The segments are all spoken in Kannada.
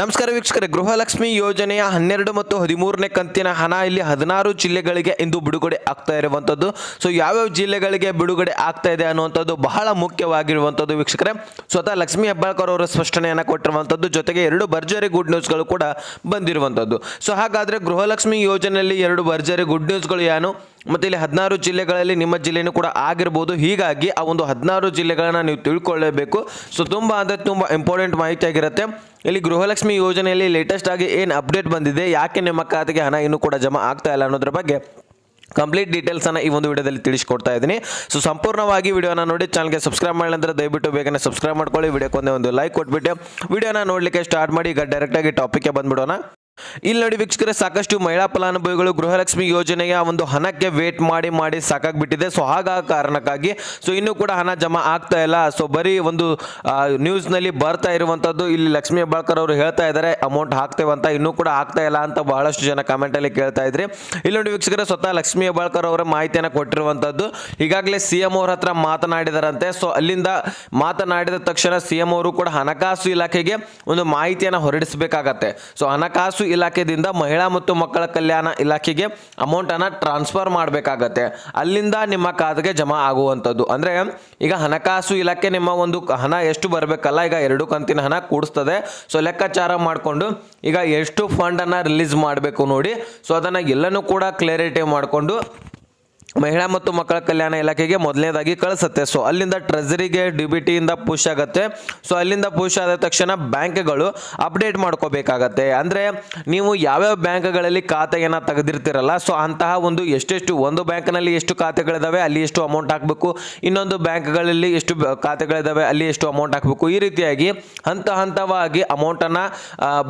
ನಮಸ್ಕಾರ ವೀಕ್ಷಕರೇ, ಗೃಹಲಕ್ಷ್ಮಿ ಯೋಜನೆಯ ಹನ್ನೆರಡು ಮತ್ತು ಹದಿಮೂರನೇ ಕಂತಿನ ಹಣ ಇಲ್ಲಿ ಹದಿನಾರು ಜಿಲ್ಲೆಗಳಿಗೆ ಇಂದು ಬಿಡುಗಡೆ ಆಗ್ತಾ ಇರುವಂಥದ್ದು. ಸೊ ಯಾವ್ಯಾವ ಜಿಲ್ಲೆಗಳಿಗೆ ಬಿಡುಗಡೆ ಆಗ್ತಾ ಇದೆ ಅನ್ನುವಂಥದ್ದು ಬಹಳ ಮುಖ್ಯವಾಗಿರುವಂಥದ್ದು ವೀಕ್ಷಕರೇ. ಸ್ವತಃ ಲಕ್ಷ್ಮೀ ಹೆಬ್ಬಾಳ್ಕರ್ ಅವರ ಸ್ಪಷ್ಟನೆಯನ್ನು ಕೊಟ್ಟಿರುವಂಥದ್ದು, ಜೊತೆಗೆ ಎರಡು ಭರ್ಜರಿ ಗುಡ್ ನ್ಯೂಸ್ಗಳು ಕೂಡ ಬಂದಿರುವಂಥದ್ದು. ಸೊ ಹಾಗಾದರೆ ಗೃಹಲಕ್ಷ್ಮಿ ಯೋಜನೆಯಲ್ಲಿ ಎರಡು ಭರ್ಜರಿ ಗುಡ್ ನ್ಯೂಸ್ಗಳು ಏನು ಮತ್ತು ಇಲ್ಲಿ ಹದಿನಾರು ಜಿಲ್ಲೆಗಳಲ್ಲಿ ನಿಮ್ಮ ಜಿಲ್ಲೆಯೂ ಕೂಡ ಆಗಿರ್ಬೋದು. ಹೀಗಾಗಿ ಆ ಒಂದು ಹದಿನಾರು ಜಿಲ್ಲೆಗಳನ್ನು ನೀವು ತಿಳ್ಕೊಳ್ಳೇಬೇಕು. ಸೊ ತುಂಬ ಅಂದರೆ ತುಂಬ ಇಂಪಾರ್ಟೆಂಟ್ ಮಾಹಿತಿ ಆಗಿರುತ್ತೆ. ಇಲ್ಲಿ ಗೃಹಲಕ್ಷ್ಮಿ ಯೋಜನೆಯಲ್ಲಿ ಲೇಟೆಸ್ಟ್ ಆಗಿ ಏನು ಅಪ್ಡೇಟ್ ಬಂದಿದೆ? ಯಾಕೆ ನಿಮ್ಮ ಖಾತೆಗೆ ಹಣ ಇನ್ನೂ ಕೂಡ ಜಮಾ ಆಗ್ತಾ ಇಲ್ಲ ಅನ್ನೋದ್ರ ಬಗ್ಗೆ ಕಂಪ್ಲೀಟ್ ಡೀಟೇಲ್ಸನ್ನು ಈ ಒಂದು ವಿಡಿಯೋದಲ್ಲಿ ತಿಳಿಸ್ಕೊಡ್ತಾ ಇದ್ದೀನಿ. ಸೊ ಸಂಪೂರ್ಣವಾಗಿ ವಿಡಿಯೋನ ನೋಡಿ ಚಾನಲ್ಗೆ ಸಬ್ಸ್ಕ್ರೈಬ್ ಮಾಡಿದ್ರೆ ದಯವಿಟ್ಟು ಬೇಗನೆ ಸಬ್ಸ್ಕ್ರೈಬ್ ಮಾಡ್ಕೊಳ್ಳಿ. ವಿಡಿಯೋಕ್ಕೊಂದೇ ಒಂದು ಲೈಕ್ ಕೊಟ್ಬಿಟ್ಟು, ವಿಡಿಯೋನ ನೋಡಲಿಕ್ಕೆ ಸ್ಟಾರ್ಟ್ ಮಾಡಿ, ಈಗ ಡೈರೆಕ್ಟಾಗಿ ಟಾಪಿಕ್ಗೆ ಬಂದ್ಬಿಡೋಣ. ಇಲ್ಲಿ ನೋಡಿ ವೀಕ್ಷಕರೇ, ಸಾಕಷ್ಟು ಮಹಿಳಾ ಫಲಾನುಭವಿಗಳು ಗೃಹಲಕ್ಷ್ಮಿ ಯೋಜನೆಯ ಒಂದು ಹಣಕ್ಕೆ ವೇಟ್ ಮಾಡಿ ಮಾಡಿ ಸಾಕಾಗ್ಬಿಟ್ಟಿದೆ. ಸೊ ಹಾಗ ಕಾರಣಕ್ಕಾಗಿ ಸೊ ಇನ್ನೂ ಕೂಡ ಹಣ ಜಮಾ ಆಗ್ತಾ ಇಲ್ಲ. ಸೊ ಬರೀ ಒಂದು ನ್ಯೂಸ್ ನ್ಯೂಸ್ನಲ್ಲಿ ಬರ್ತಾ ಇರುವಂಥದ್ದು ಇಲ್ಲಿ ಲಕ್ಷ್ಮೀ ಹೆಬ್ಬಾಳ್ಕರ್ ಅವರು ಹೇಳ್ತಾ ಇದ್ದಾರೆ ಅಮೌಂಟ್ ಹಾಕ್ತೇವೆ ಅಂತ, ಇನ್ನೂ ಕೂಡ ಆಗ್ತಾ ಇಲ್ಲ ಅಂತ ಬಹಳಷ್ಟು ಜನ ಕಮೆಂಟಲ್ಲಿ ಕೇಳ್ತಾ ಇದ್ರಿ. ಇಲ್ಲಿ ನೋಡಿ ವೀಕ್ಷಕರೇ, ಸ್ವತಃ ಲಕ್ಷ್ಮೀ ಹೆಬ್ಬಾಳ್ಕರ್ ಅವರ ಮಾಹಿತಿಯನ್ನು ಕೊಟ್ಟಿರುವಂಥದ್ದು ಈಗಾಗಲೇ ಸಿ ಎಂ ಅವ್ರ ಹತ್ರ ಮಾತನಾಡಿದಾರಂತೆ. ಸೊ ಅಲ್ಲಿಂದ ಮಾತನಾಡಿದ ತಕ್ಷಣ ಸಿ ಎಂ ಅವರು ಕೂಡ ಹಣಕಾಸು ಇಲಾಖೆಗೆ ಒಂದು ಮಾಹಿತಿಯನ್ನು ಹೊರಡಿಸಬೇಕಾಗತ್ತೆ. ಸೊ ಹಣಕಾಸು ಇಲಾಖೆದಿಂದ ಮಹಿಳಾ ಮತ್ತು ಮಕ್ಕಳ ಕಲ್ಯಾಣ ಇಲಾಖೆಗೆ ಅಮೌಂಟನ್ನು ಟ್ರಾನ್ಸ್ಫರ್ ಮಾಡಬೇಕಾಗತ್ತೆ. ಅಲ್ಲಿಂದ ನಿಮ್ಮ ಖಾತೆಗೆ ಜಮಾ ಆಗುವಂಥದ್ದು. ಅಂದರೆ ಈಗ ಹಣಕಾಸು ಇಲಾಖೆ ನಿಮ್ಮ ಒಂದು ಹಣ ಎಷ್ಟು ಬರಬೇಕಲ್ಲ, ಈಗ ಎರಡು ಕಂತಿನ ಹಣ ಕೂಡಿಸ್ತದೆ. ಸೊ ಲೆಕ್ಕಾಚಾರ ಮಾಡಿಕೊಂಡು ಈಗ ಎಷ್ಟು ಫಂಡನ್ನು ರಿಲೀಸ್ ಮಾಡಬೇಕು ನೋಡಿ. ಸೊ ಅದನ್ನು ಎಲ್ಲನೂ ಕೂಡ ಕ್ಲಾರಿಟಿ ಮಾಡಿಕೊಂಡು ಮಹಿಳಾ ಮತ್ತು ಮಕ್ಕಳ ಕಲ್ಯಾಣ ಇಲಾಖೆಗೆ ಮೊದಲನೇದಾಗಿ ಕಳಿಸುತ್ತೆ. ಸೊ ಅಲ್ಲಿಂದ ಟ್ರೆಜರಿಗೆ ಡಿ ಬಿ ಟಿಯಿಂದ ಪುಷ್ ಆಗುತ್ತೆ. ಸೊ ಅಲ್ಲಿಂದ ಪುಷ್ ಆದ ತಕ್ಷಣ ಬ್ಯಾಂಕ್ಗಳು ಅಪ್ಡೇಟ್ ಮಾಡ್ಕೋಬೇಕಾಗತ್ತೆ. ಅಂದರೆ ನೀವು ಯಾವ್ಯಾವ ಬ್ಯಾಂಕ್ಗಳಲ್ಲಿ ಖಾತೆಯನ್ನು ತೆಗೆದಿರ್ತೀರಲ್ಲ ಸೊ ಅಂತಹ ಒಂದು ಎಷ್ಟೆಷ್ಟು, ಒಂದು ಬ್ಯಾಂಕ್ನಲ್ಲಿ ಎಷ್ಟು ಖಾತೆಗಳಿದಾವೆ, ಅಲ್ಲಿ ಎಷ್ಟು ಅಮೌಂಟ್ ಹಾಕಬೇಕು, ಇನ್ನೊಂದು ಬ್ಯಾಂಕ್ಗಳಲ್ಲಿ ಎಷ್ಟು ಖಾತೆಗಳಿದ್ದಾವೆ ಅಲ್ಲಿ ಎಷ್ಟು ಅಮೌಂಟ್ ಹಾಕಬೇಕು, ಈ ರೀತಿಯಾಗಿ ಹಂತ ಹಂತವಾಗಿ ಅಮೌಂಟನ್ನು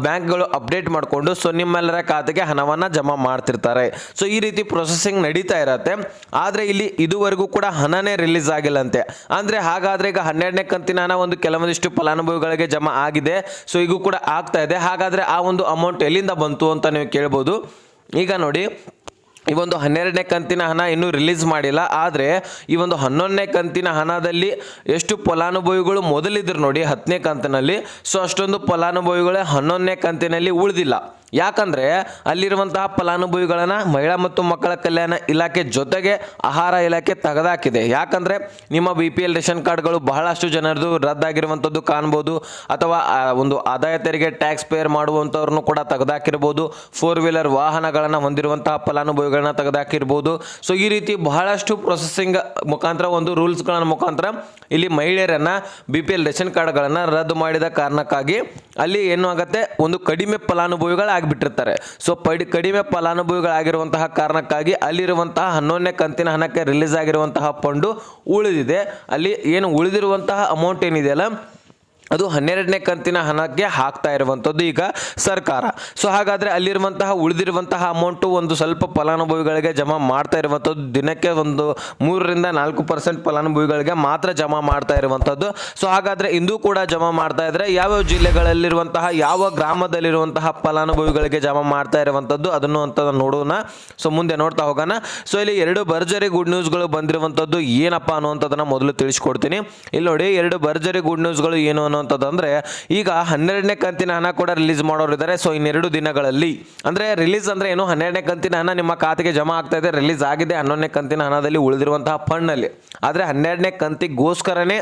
ಬ್ಯಾಂಕ್ಗಳು ಅಪ್ಡೇಟ್ ಮಾಡಿಕೊಂಡು ಸೊ ನಿಮ್ಮೆಲ್ಲರ ಖಾತೆಗೆ ಹಣವನ್ನು ಜಮಾ ಮಾಡ್ತಿರ್ತಾರೆ. ಸೊ ಈ ರೀತಿ ಪ್ರೊಸೆಸಿಂಗ್ ನಡೀತಾ ಇರತ್ತೆ. ಆದರೆ ಇಲ್ಲಿ ಇದುವರೆಗೂ ಕೂಡ ಹಣನೇ ರಿಲೀಸ್ ಆಗಿಲ್ಲಂತೆ. ಅಂದರೆ ಹಾಗಾದರೆ ಈಗ ಹನ್ನೆರಡನೇ ಕಂತಿನ ಹಣ ಒಂದು ಕೆಲವೊಂದಿಷ್ಟು ಫಲಾನುಭವಿಗಳಿಗೆ ಜಮಾ ಆಗಿದೆ. ಸೊ ಈಗೂ ಕೂಡ ಆಗ್ತಾ ಇದೆ. ಹಾಗಾದರೆ ಆ ಒಂದು ಅಮೌಂಟ್ ಎಲ್ಲಿಂದ ಬಂತು ಅಂತ ನೀವು ಕೇಳ್ಬೋದು. ಈಗ ನೋಡಿ, ಈ ಒಂದು ಹನ್ನೆರಡನೇ ಕಂತಿನ ಹಣ ಇನ್ನೂ ರಿಲೀಸ್ ಮಾಡಿಲ್ಲ. ಆದರೆ ಈ ಒಂದು ಹನ್ನೊಂದನೇ ಕಂತಿನ ಹಣದಲ್ಲಿ ಎಷ್ಟು ಫಲಾನುಭವಿಗಳು ಮೊದಲಿದ್ರು ನೋಡಿ ಹತ್ತನೇ ಕಂತಿನಲ್ಲಿ. ಸೊ ಅಷ್ಟೊಂದು ಫಲಾನುಭವಿಗಳೇ ಹನ್ನೊಂದನೇ ಕಂತಿನಲ್ಲಿ ಉಳಿದಿಲ್ಲ. ಯಾಕಂದರೆ ಅಲ್ಲಿರುವಂತಹ ಫಲಾನುಭವಿಗಳನ್ನು ಮಹಿಳಾ ಮತ್ತು ಮಕ್ಕಳ ಕಲ್ಯಾಣ ಇಲಾಖೆ ಜೊತೆಗೆ ಆಹಾರ ಇಲಾಖೆ ತೆಗೆದಾಕಿದೆ. ಯಾಕಂದರೆ ನಿಮ್ಮ ಬಿ ಪಿ ಎಲ್ ರೇಷನ್ ಕಾರ್ಡ್ಗಳು ಬಹಳಷ್ಟು ಜನರದು ರದ್ದಾಗಿರುವಂಥದ್ದು ಕಾಣ್ಬೋದು, ಅಥವಾ ಒಂದು ಆದಾಯ ತೆರಿಗೆ ಟ್ಯಾಕ್ಸ್ ಪೇರ್ ಮಾಡುವಂಥವ್ರನ್ನು ಕೂಡ ತೆಗೆದಾಕಿರ್ಬೋದು ಫೋರ್ ವೀಲರ್ ವಾಹನಗಳನ್ನು ಹೊಂದಿರುವಂತಹ ಫಲಾನುಭವಿಗಳನ್ನ ತೆಗೆದಾಕಿರ್ಬೋದು. ಸೊ ಈ ರೀತಿ ಬಹಳಷ್ಟು ಪ್ರೊಸೆಸಿಂಗ್ ಮುಖಾಂತರ, ಒಂದು ರೂಲ್ಸ್ಗಳ ಮುಖಾಂತರ ಇಲ್ಲಿ ಮಹಿಳೆಯರನ್ನು ಬಿ ಪಿ ಎಲ್ ರೇಷನ್ ಕಾರ್ಡ್ಗಳನ್ನು ರದ್ದು ಮಾಡಿದ ಕಾರಣಕ್ಕಾಗಿ ಅಲ್ಲಿ ಏನು ಆಗುತ್ತೆ ಒಂದು ಕಡಿಮೆ ಫಲಾನುಭವಿಗಳು ಆಗಿಬಿಟ್ಟಿರ್ತಾರೆ ಸೊ ಪಡಿ, ಕಡಿಮೆ ಫಲಾನುಭವಿಗಳಾಗಿರುವಂತಹ ಕಾರಣಕ್ಕಾಗಿ ಅಲ್ಲಿರುವಂತಹ ಹನ್ನೊಂದನೇ ಕಂತಿನ ಹಣಕ್ಕೆ ರಿಲೀಸ್ ಆಗಿರುವಂತಹ ಫಂಡು ಉಳಿದಿದೆ. ಅಲ್ಲಿ ಏನು ಉಳಿದಿರುವಂತಹ ಅಮೌಂಟ್ ಏನಿದೆಯಲ್ಲ ಅದು ಹನ್ನೆರಡನೇ ಕಂತಿನ ಹಣಕ್ಕೆ ಹಾಕ್ತಾ ಇರುವಂಥದ್ದು ಈಗ ಸರ್ಕಾರ. ಸೊ ಹಾಗಾದರೆ ಅಲ್ಲಿರುವಂತಹ ಉಳಿದಿರುವಂತಹ ಅಮೌಂಟು ಒಂದು ಸ್ವಲ್ಪ ಫಲಾನುಭವಿಗಳಿಗೆ ಜಮಾ ಮಾಡ್ತಾ ಇರುವಂಥದ್ದು, ದಿನಕ್ಕೆ ಒಂದು ಮೂರರಿಂದ ನಾಲ್ಕು ಪರ್ಸೆಂಟ್ ಫಲಾನುಭವಿಗಳಿಗೆ ಮಾತ್ರ ಜಮಾ ಮಾಡ್ತಾ ಇರುವಂಥದ್ದು. ಸೊ ಹಾಗಾದರೆ ಇಂದು ಕೂಡ ಜಮಾ ಮಾಡ್ತಾ ಇದ್ದರೆ ಯಾವ್ಯಾವ ಜಿಲ್ಲೆಗಳಲ್ಲಿರುವಂತಹ, ಯಾವ ಗ್ರಾಮದಲ್ಲಿರುವಂತಹ ಫಲಾನುಭವಿಗಳಿಗೆ ಜಮಾ ಮಾಡ್ತಾ ಇರುವಂಥದ್ದು ಅದನ್ನು ಅಂತ ನೋಡೋಣ. ಸೊ ಮುಂದೆ ನೋಡ್ತಾ ಹೋಗೋಣ. ಸೊ ಇಲ್ಲಿ ಎರಡು ಭರ್ಜರಿ ಗುಡ್ ನ್ಯೂಸ್ಗಳು ಬಂದಿರುವಂಥದ್ದು ಏನಪ್ಪ ಅನ್ನುವಂಥದ್ದನ್ನು ಮೊದಲು ತಿಳಿಸ್ಕೊಡ್ತೀನಿ. ಇಲ್ಲಿ ನೋಡಿ, ಎರಡು ಭರ್ಜರಿ ಗುಡ್ ನ್ಯೂಸ್ಗಳು ಏನು ಅನ್ನುವಂಥದ್ದು ಅಂದರೆ ಈಗ ಹನ್ನೆರಡನೇ ಕಂತಿನ ಹಣ ಕೂಡ ರಿಲೀಸ್ ಮಾಡೋರು ಇದ್ದಾರೆ ಸೊ ಇನ್ನೆರಡು ದಿನಗಳಲ್ಲಿ, ಅಂದರೆ ರಿಲೀಸ್ ಅಂದರೆ ಏನು? ಹನ್ನೆರಡನೇ ಕಂತಿನ ಹಣ ನಿಮ್ಮ ಖಾತೆಗೆ ಜಮಾ ಆಗ್ತಾ ಇದೆ, ರಿಲೀಸ್ ಆಗಿದೆ, ಹನ್ನೊಂದನೇ ಕಂತಿನ ಹಣದಲ್ಲಿ ಉಳಿದಿರುವಂತಹ ಫಂಡ್ನಲ್ಲಿ. ಆದರೆ ಹನ್ನೆರಡನೇ ಕಂತಿಗೋಸ್ಕರನೇ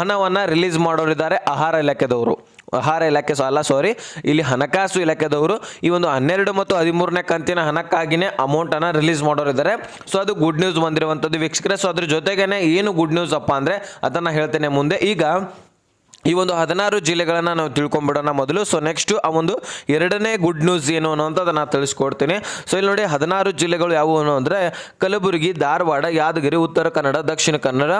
ಹಣವನ್ನು ರಿಲೀಸ್ ಮಾಡೋರಿದ್ದಾರೆ ಆಹಾರ ಇಲಾಖೆದವರು. ಆಹಾರ ಇಲಾಖೆ ಅಲ್ಲ ಸಾರಿ ಇಲ್ಲಿ ಹಣಕಾಸು ಇಲಾಖೆದವರು ಈ ಒಂದು ಹನ್ನೆರಡು ಮತ್ತು ಹದಿಮೂರನೇ ಕಂತಿನ ಹಣಕ್ಕಾಗಿನೇ ಅಮೌಂಟನ್ನು ರಿಲೀಸ್ ಮಾಡೋರಿದ್ದಾರೆ ಸೊ ಅದು ಗುಡ್ ನ್ಯೂಸ್ ಬಂದಿರುವಂಥದ್ದು ವೀಕ್ಷಕರೇ. ಸೊ ಅದ್ರ ಜೊತೆಗೇನೆ ಏನು ಗುಡ್ ನ್ಯೂಸ್ ಅಪ್ಪ ಅಂದರೆ, ಅದನ್ನು ಹೇಳ್ತೇನೆ ಮುಂದೆ. ಈಗ ಈ ಒಂದು ಹದಿನಾರು ಜಿಲ್ಲೆಗಳನ್ನು ನಾವು ತಿಳ್ಕೊಂಬಿಡೋಣ ಮೊದಲು. ಸೊ ನೆಕ್ಸ್ಟ್ ಆ ಒಂದು ಎರಡನೇ ಗುಡ್ ನ್ಯೂಸ್ ಏನು ಅನ್ನೋಂಥದ್ದು ನಾನು ತಿಳಿಸ್ಕೊಡ್ತೀನಿ. ಸೊ ಇಲ್ಲಿ ನೋಡಿ ಹದಿನಾರು ಜಿಲ್ಲೆಗಳು ಯಾವುವು ಅಂದರೆ, ಕಲಬುರಗಿ, ಧಾರವಾಡ, ಯಾದಗಿರಿ, ಉತ್ತರ ಕನ್ನಡ, ದಕ್ಷಿಣ ಕನ್ನಡ,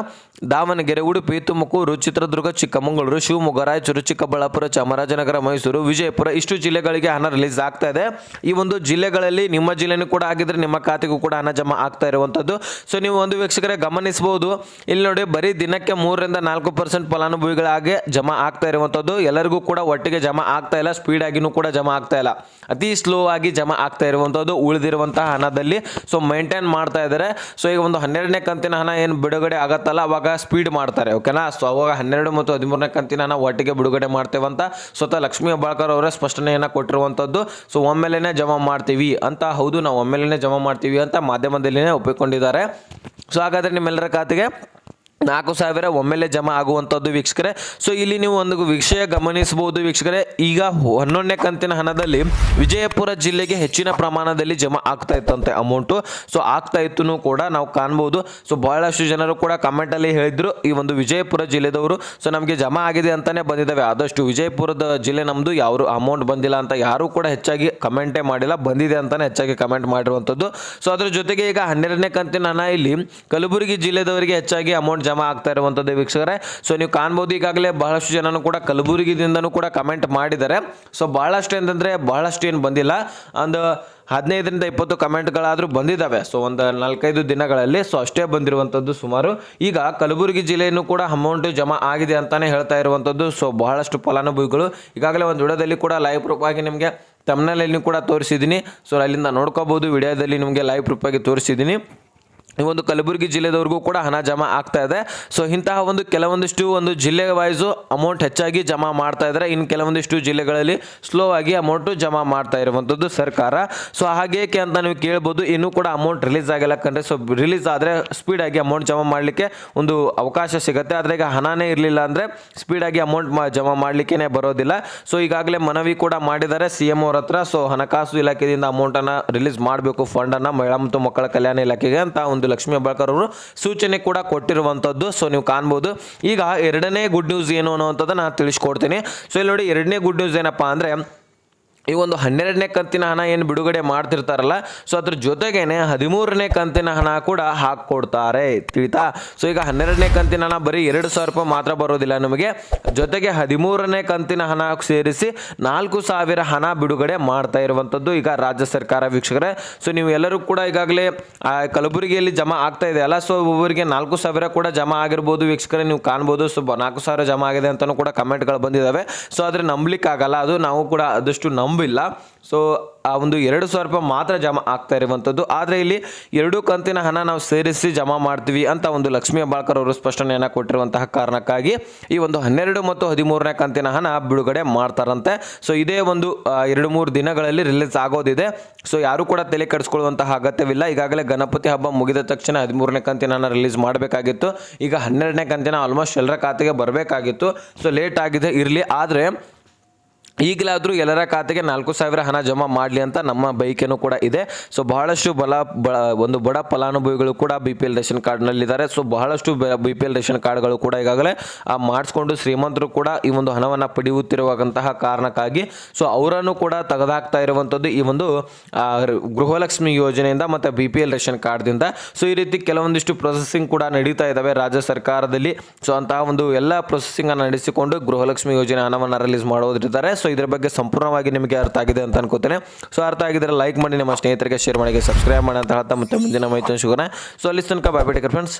ದಾವಣಗೆರೆ, ಉಡುಪಿ, ತುಮಕೂರು, ಚಿತ್ರದುರ್ಗ, ಚಿಕ್ಕಮಗಳೂರು, ಶಿವಮೊಗ್ಗ, ರಾಯಚೂರು, ಚಿಕ್ಕಬಳ್ಳಾಪುರ, ಚಾಮರಾಜನಗರ, ಮೈಸೂರು, ವಿಜಯಪುರ, ಇಷ್ಟು ಜಿಲ್ಲೆಗಳಿಗೆ ಹಣ ರಿಲೀಸ್ ಆಗ್ತಾ ಇದೆ. ಈ ಒಂದು ಜಿಲ್ಲೆಗಳಲ್ಲಿ ನಿಮ್ಮ ಜಿಲ್ಲೆನೂ ಕೂಡ ಆಗಿದ್ರೆ ನಿಮ್ಮ ಖಾತೆಗೂ ಕೂಡ ಹಣ ಜಮಾ ಆಗ್ತಾ ಇರುವಂಥದ್ದು. ಸೊ ನೀವು ಒಂದು ವೀಕ್ಷಕರೇ ಗಮನಿಸಬಹುದು ಇಲ್ಲಿ ನೋಡಿ ಬರೀ ದಿನಕ್ಕೆ ಮೂರರಿಂದ ನಾಲ್ಕು ಪರ್ಸೆಂಟ್ ಫಲಾನುಭವಿಗಳಾಗಿ ಜಮಾ ಆಗ್ತಾ ಇರುವಂಥದ್ದು ಎಲ್ಲರಿಗೂ ಕೂಡ ಒಟ್ಟಿಗೆ ಜಮಾ ಆಗ್ತಾ ಇಲ್ಲ ಸ್ಪೀಡ್ ಆಗಿನೂ ಕೂಡ ಜಮಾ ಆಗ್ತಾ ಇಲ್ಲ. ಅತಿ ಸ್ಲೋ ಆಗಿ ಜಮಾ ಆಗ್ತಾ ಇರುವಂಥದ್ದು ಉಳಿದಿರುವಂತಹ ಹಣದಲ್ಲಿ. ಸೊ ಮೈಂಟೈನ್ ಮಾಡ್ತಾ ಇದ್ದಾರೆ. ಸೊ ಈಗ ಒಂದು ಹನ್ನೆರಡನೇ ಕಂತಿನ ಹಣ ಏನು ಬಿಡುಗಡೆ ಆಗತ್ತಲ್ಲ, ಅವಾಗ ಸ್ಪೀಡ್ ಮಾಡ್ತಾರೆ ಓಕೆನಾ ಸೊ ಅವಾಗ ಹನ್ನೆರಡು ಮತ್ತು ಹದಿಮೂರನೇ ಕಂತಿನ ಹಣ ಒಟ್ಟಿಗೆ ಬಿಡುಗಡೆ ಮಾಡ್ತೇವಂತ ಸ್ವತಃ ಲಕ್ಷ್ಮೀ ಬಾಳ್ಕರ್ ಅವರೇ ಸ್ಪಷ್ಟನೆಯನ್ನು ಕೊಟ್ಟಿರುವಂಥದ್ದು ಸೊ ಒಮ್ಮೆಲೇ ಜಮಾ ಮಾಡ್ತೀವಿ ಅಂತ, ಹೌದು, ನಾವು ಒಮ್ಮೆಲೇ ಜಮಾ ಮಾಡ್ತೀವಿ ಅಂತ ಮಾಧ್ಯಮದಲ್ಲಿನೇ ಒಪ್ಪಿಕೊಂಡಿದ್ದಾರೆ. ಸೊ ಹಾಗಾದರೆ ನಿಮ್ಮೆಲ್ಲರ ಖಾತೆಗೆ ನಾಲ್ಕು ಸಾವಿರ ಒಮ್ಮೆಲೆ ಜಮಾ ಆಗುವಂಥದ್ದು ವೀಕ್ಷಕರೇ. ಸೊ ಇಲ್ಲಿ ನೀವು ಒಂದು ವಿಷಯ ಗಮನಿಸಬಹುದು ವೀಕ್ಷಕರೇ. ಈಗ ಹನ್ನೊಂದನೇ ಕಂತಿನ ಹಣದಲ್ಲಿ ವಿಜಯಪುರ ಜಿಲ್ಲೆಗೆ ಹೆಚ್ಚಿನ ಪ್ರಮಾಣದಲ್ಲಿ ಜಮಾ ಆಗ್ತಾ ಇತ್ತಂತೆ ಅಮೌಂಟು ಸೊ ಆಗ್ತಾ ಇತ್ತು ಕೂಡ ನಾವು ಕಾಣ್ಬೋದು. ಸೊ ಬಹಳಷ್ಟು ಜನರು ಕೂಡ ಕಮೆಂಟಲ್ಲಿ ಹೇಳಿದ್ರು, ಈ ಒಂದು ವಿಜಯಪುರ ಜಿಲ್ಲೆದವರು. ಸೊ ನಮಗೆ ಜಮಾ ಆಗಿದೆ ಅಂತಾನೆ ಬಂದಿದ್ದಾವೆ. ಆದಷ್ಟು ವಿಜಯಪುರದ ಜಿಲ್ಲೆ ನಮ್ಮದು ಯಾರು ಅಮೌಂಟ್ ಬಂದಿಲ್ಲ ಅಂತ ಯಾರೂ ಕೂಡ ಹೆಚ್ಚಾಗಿ ಕಮೆಂಟೇ ಮಾಡಿಲ್ಲ. ಬಂದಿದೆ ಅಂತಾನೆ ಹೆಚ್ಚಾಗಿ ಕಮೆಂಟ್ ಮಾಡಿರುವಂಥದ್ದು. ಸೊ ಅದರ ಜೊತೆಗೆ ಈಗ ಹನ್ನೆರಡನೇ ಕಂತಿನ ಹಣ ಇಲ್ಲಿ ಕಲಬುರಗಿ ಜಿಲ್ಲೆದವರಿಗೆ ಹೆಚ್ಚಾಗಿ ಅಮೌಂಟ್ ಜಮಾ ಆಗ್ತಾ ಇರುವಂಥದ್ದು ವೀಕ್ಷಕರೇ. ಸೊ ನೀವು ಕಾಣ್ಬೋದು ಈಗಾಗಲೇ ಬಹಳಷ್ಟು ಜನನು ಕೂಡ ಕಲಬುರಗಿದಿಂದನೂ ಕೂಡ ಕಮೆಂಟ್ ಮಾಡಿದ್ದಾರೆ. ಸೊ ಬಹಳಷ್ಟು ಅಂತಂದರೆ ಬಹಳಷ್ಟು ಏನು ಬಂದಿಲ್ಲ. ಒಂದು ಹದಿನೈದರಿಂದ ಇಪ್ಪತ್ತು ಕಮೆಂಟ್ಗಳಾದರೂ ಬಂದಿದ್ದಾವೆ. ಸೊ ಒಂದು ನಾಲ್ಕೈದು ದಿನಗಳಲ್ಲಿ. ಸೊ ಅಷ್ಟೇ ಬಂದಿರುವಂಥದ್ದು ಸುಮಾರು. ಈಗ ಕಲಬುರಗಿ ಜಿಲ್ಲೆಯನ್ನು ಕೂಡ ಅಮೌಂಟ್ ಜಮಾ ಆಗಿದೆ ಅಂತಲೇ ಹೇಳ್ತಾ ಇರುವಂಥದ್ದು ಸೊ ಬಹಳಷ್ಟು ಫಲಾನುಭವಿಗಳು ಈಗಾಗಲೇ ಒಂದು ವಿಡಿಯೋದಲ್ಲಿ ಕೂಡ ಲೈವ್ ಆಗಿ ನಿಮಗೆ ತಮ್ಮನಲ್ಲಿ ಕೂಡ ತೋರಿಸಿದ್ದೀನಿ. ಸೊ ಅಲ್ಲಿಂದ ನೋಡ್ಕೋಬೋದು. ವಿಡಿಯೋದಲ್ಲಿ ನಿಮಗೆ ಲೈವ್ ಆಗಿ ತೋರಿಸಿದ್ದೀನಿ. ಈ ಒಂದು ಕಲಬುರಗಿ ಜಿಲ್ಲೆದವ್ರಿಗೂ ಕೂಡ ಹಣ ಜಮಾ ಆಗ್ತಾ ಇದೆ. ಸೊ ಇಂತಹ ಒಂದು ಕೆಲವೊಂದಿಷ್ಟು ಒಂದು ಜಿಲ್ಲೆ ವೈಸು ಅಮೌಂಟ್ ಹೆಚ್ಚಾಗಿ ಜಮಾ ಮಾಡ್ತಾ ಇದ್ದಾರೆ. ಇನ್ನು ಕೆಲವೊಂದಿಷ್ಟು ಜಿಲ್ಲೆಗಳಲ್ಲಿ ಸ್ಲೋ ಆಗಿ ಅಮೌಂಟು ಜಮಾ ಮಾಡ್ತಾ ಇರುವಂಥದ್ದು ಸರ್ಕಾರ. ಸೊ ಹಾಗೇಕೆ ಅಂತ ನೀವು ಕೇಳ್ಬೋದು, ಇನ್ನೂ ಕೂಡ ಅಮೌಂಟ್ ರಿಲೀಸ್ ಆಗಿಲ್ಲ ಕಂಡ್ರೆ ಸೊ ರಿಲೀಸ್ ಆದರೆ ಸ್ಪೀಡಾಗಿ ಅಮೌಂಟ್ ಜಮಾ ಮಾಡಲಿಕ್ಕೆ ಒಂದು ಅವಕಾಶ ಸಿಗುತ್ತೆ. ಆದರೆ ಈಗ ಹಣನೇ ಇರಲಿಲ್ಲ ಅಂದರೆ ಸ್ಪೀಡಾಗಿ ಅಮೌಂಟ್ ಜಮಾ ಮಾಡಲಿಕ್ಕೇ ಬರೋದಿಲ್ಲ. ಸೊ ಈಗಾಗಲೇ ಮನವಿ ಕೂಡ ಮಾಡಿದ್ದಾರೆ ಸಿ ಎಂ ಅವ್ರ ಹತ್ರ. ಸೊ ಹಣಕಾಸು ಇಲಾಖೆಯಿಂದ ಅಮೌಂಟನ್ನು ರಿಲೀಸ್ ಮಾಡಬೇಕು ಫಂಡನ್ನು ಮಹಿಳಾ ಮತ್ತು ಮಕ್ಕಳ ಕಲ್ಯಾಣ ಇಲಾಖೆಗೆ ಅಂತ ಒಂದು ಲಕ್ಷ್ಮೀ ಹೆಬ್ಬಾಳ್ಕರ್ ಅವರು ಸೂಚನೆ ಕೂಡ ಕೊಟ್ಟಿರುವಂಥದ್ದು ಸೊ ನೀವು ಕಾಣ್ಬೋದು. ಈಗ ಎರಡನೇ ಗುಡ್ ನ್ಯೂಸ್ ಏನು ಅನ್ನುವಂಥದ್ದನ್ನು ನಾನು ತಿಳಿಸ್ಕೊಡ್ತೀನಿ. ಸೊ ಇಲ್ಲಿ ನೋಡಿ ಎರಡನೇ ಗುಡ್ ನ್ಯೂಸ್ ಏನಪ್ಪ ಅಂದರೆ ಈ ಒಂದು ಹನ್ನೆರಡನೇ ಕಂತಿನ ಹಣ ಏನು ಬಿಡುಗಡೆ ಮಾಡ್ತಿರ್ತಾರಲ್ಲ ಸೊ ಅದ್ರ ಜೊತೆಗೇನೆ ಹದಿಮೂರನೇ ಕಂತಿನ ಹಣ ಕೂಡ ಹಾಕ್ಕೊಡ್ತಾರೆ, ತಿಳಿತಾ? ಸೊ ಈಗ ಹನ್ನೆರಡನೇ ಕಂತಿನ ಹಣ ಬರೀ ಎರಡು ಸಾವಿರ ರೂಪಾಯಿ ಮಾತ್ರ ಬರೋದಿಲ್ಲ ನಮಗೆ. ಜೊತೆಗೆ ಹದಿಮೂರನೇ ಕಂತಿನ ಹಣ ಸೇರಿಸಿ ನಾಲ್ಕು ಸಾವಿರ ಹಣ ಬಿಡುಗಡೆ ಮಾಡ್ತಾ ಇರುವಂಥದ್ದು ಈಗ ರಾಜ್ಯ ಸರ್ಕಾರ ವೀಕ್ಷಕರೇ. ಸೊ ನೀವು ಎಲ್ಲರೂ ಕೂಡ ಈಗಾಗಲೇ ಕಲಬುರಗಿಯಲ್ಲಿ ಜಮಾ ಆಗ್ತಾ ಇದೆ ಅಲ್ಲ? ಸೊ ಒಬ್ಬೊಬ್ಬರಿಗೆ ನಾಲ್ಕು ಸಾವಿರ ಕೂಡ ಜಮಾ ಆಗಿರ್ಬೋದು ವೀಕ್ಷಕರೇ, ನೀವು ಕಾಣ್ಬೋದು. ಸೊ ನಾಲ್ಕು ಸಾವಿರ ಜಮಾ ಆಗಿದೆ ಅಂತಲೂ ಕೂಡ ಕಮೆಂಟ್ಗಳು ಬಂದಿದ್ದಾವೆ ಸೊ ಆದರೆ ನಂಬಲಿಕ್ಕಾಗಲ್ಲ, ಅದು ನಾವು ಕೂಡ ಆದಷ್ಟು ನಂಬಿಲ್ಲ. ಸೊ ಆ ಒಂದು ಎರಡು ಸಾವಿರ ರೂಪಾಯಿ ಮಾತ್ರ ಜಮಾ ಆಗ್ತಾ ಇರುವಂಥದ್ದು. ಆದರೆ ಇಲ್ಲಿ ಎರಡು ಕಂತಿನ ಹಣ ನಾವು ಸೇರಿಸಿ ಜಮಾ ಮಾಡ್ತೀವಿ ಅಂತ ಒಂದು ಲಕ್ಷ್ಮೀ ಹೆಬ್ಬಾಳ್ಕರ್ ಅವರು ಸ್ಪಷ್ಟನೆಯನ್ನು ಕೊಟ್ಟಿರುವಂತಹ ಕಾರಣಕ್ಕಾಗಿ ಈ ಒಂದು ಹನ್ನೆರಡು ಮತ್ತು ಹದಿಮೂರನೇ ಕಂತಿನ ಹಣ ಬಿಡುಗಡೆ ಮಾಡ್ತಾರಂತೆ. ಸೊ ಇದೇ ಒಂದು ಎರಡು ಮೂರು ದಿನಗಳಲ್ಲಿ ರಿಲೀಸ್ ಆಗೋದಿದೆ. ಸೊ ಯಾರು ಕೂಡ ತಲೆ ಕೆಡಿಸ್ಕೊಳ್ಳುವಂತಹ ಅಗತ್ಯವಿಲ್ಲ. ಈಗಾಗಲೇ ಗಣಪತಿ ಹಬ್ಬ ಮುಗಿದ ತಕ್ಷಣ ಹದಿಮೂರನೇ ಕಂತಿನ ಹಣ ರಿಲೀಸ್ ಮಾಡಬೇಕಾಗಿತ್ತು. ಈಗ ಹನ್ನೆರಡನೇ ಕಂತಿನ ಆಲ್ಮೋಸ್ಟ್ ಎಲ್ಲರ ಖಾತೆಗೆ ಬರಬೇಕಾಗಿತ್ತು. ಸೊ ಲೇಟ್ ಆಗಿದೆ ಇರಲಿ. ಆದರೆ ಈಗಲಾದರೂ ಎಲ್ಲರ ಖಾತೆಗೆ ನಾಲ್ಕು ಸಾವಿರ ಹಣ ಜಮಾ ಮಾಡಲಿ ಅಂತ ನಮ್ಮ ಬೈಕೇನು ಕೂಡ ಇದೆ. ಸೊ ಬಹಳಷ್ಟು ಬಲ ಒಂದು ಬಡ ಫಲಾನುಭವಿಗಳು ಕೂಡ ಬಿ ಪಿ ಎಲ್ ರೇಷನ್ ಕಾರ್ಡ್ನಲ್ಲಿದ್ದಾರೆ. ಸೊ ಬಹಳಷ್ಟು ಬಿ ಪಿ ಎಲ್ ರೇಷನ್ ಕಾರ್ಡ್ಗಳು ಕೂಡ ಈಗಾಗಲೇ, ಆ, ಮಾಡಿಸ್ಕೊಂಡು ಶ್ರೀಮಂತರು ಕೂಡ ಈ ಒಂದು ಹಣವನ್ನು ಪಡೆಯುತ್ತಿರುವಂತಹ ಕಾರಣಕ್ಕಾಗಿ ಸೊ ಅವರನ್ನು ಕೂಡ ತೆಗೆದಾಕ್ತಾ ಇರುವಂಥದ್ದು ಈ ಒಂದು ಗೃಹಲಕ್ಷ್ಮಿ ಯೋಜನೆಯಿಂದ ಮತ್ತು ಬಿ ಪಿ ಎಲ್ ರೇಷನ್ ಕಾರ್ಡ್ದಿಂದ. ಸೊ ಈ ರೀತಿ ಕೆಲವೊಂದಿಷ್ಟು ಪ್ರೊಸೆಸಿಂಗ್ ಕೂಡ ನಡೀತಾ ಇದ್ದಾವೆ ರಾಜ್ಯ ಸರ್ಕಾರದಲ್ಲಿ. ಸೊ ಅಂತಹ ಒಂದು ಎಲ್ಲ ಪ್ರೊಸೆಸಿಂಗನ್ನು ನಡೆಸಿಕೊಂಡು ಗೃಹಲಕ್ಷ್ಮಿ ಯೋಜನೆ ಹಣವನ್ನು ರಿಲೀಸ್ ಮಾಡೋದಿರ್ತಾರೆ ಸೊ ಇದ್ರ ಬಗ್ಗೆ ಸಂಪೂರ್ಣವಾಗಿ ನಿಮಗೆ ಅರ್ಥ ಆಗಿದೆ ಅಂತ ಅನ್ಕೋತೇನೆ. ಸೊ ಅರ್ಥ ಆಗಿದ್ರೆ ಲೈಕ್ ಮಾಡಿ, ನಿಮ್ಮ ಸ್ನೇಹಿತರಿಗೆ ಶೇರ್ ಮಾಡಿ, ಸಬ್ಸ್ಕ್ರೈಬ್ ಮಾಡಿ ಅಂತ ಹೇಳ್ತಾ ಮತ್ತೆ ಮುಂದಿನ ಮಾಹಿತಿ ಸಿಗೋಣ ಸೊ ಅಲ್ಲಿ ತನಕ ಬಾಯ್ ಫ್ರೆಂಡ್ಸ್